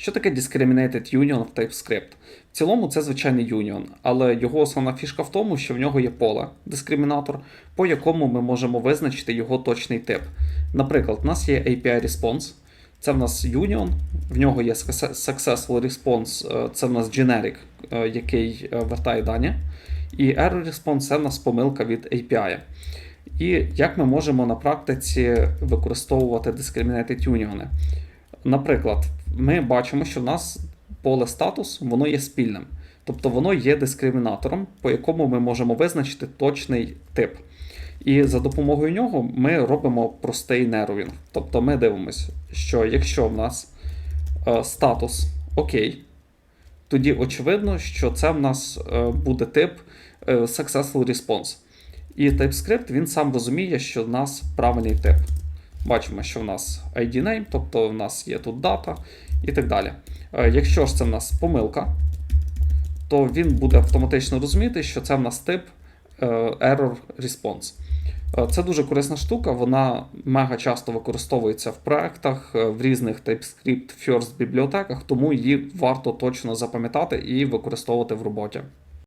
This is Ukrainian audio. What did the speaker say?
Що таке Discriminated Union в TypeScript? В цілому це звичайний union, але його основна фішка в тому, що в нього є поле дискримінатор, по якому ми можемо визначити його точний тип. Наприклад, у нас є API Response, це в нас union, в нього є Successful Response, е, це в нас generic, е, який е, вертає дані. І Error Response це в нас помилка від API. І як ми можемо на практиці використовувати Discriminated Union? Наприклад, ми бачимо, що в нас поле статус воно є спільним. Тобто воно є дискримінатором, по якому ми можемо визначити точний тип. І за допомогою нього ми робимо простий неровінг. Тобто ми дивимося, що якщо в нас е, статус окей, тоді очевидно, що це в нас е, буде тип е, Successful Response. І TypeScript він сам розуміє, що в нас правильний тип. Бачимо, що в нас ID name, тобто в нас є тут дата і так далі. Е, Якщо ж це в нас помилка, то він буде автоматично розуміти, що це в нас тип е, error response. Е, Це дуже корисна штука, вона мега часто використовується в проектах, в різних TypeScript First бібліотеках, тому її варто точно запам'ятати і використовувати в роботі.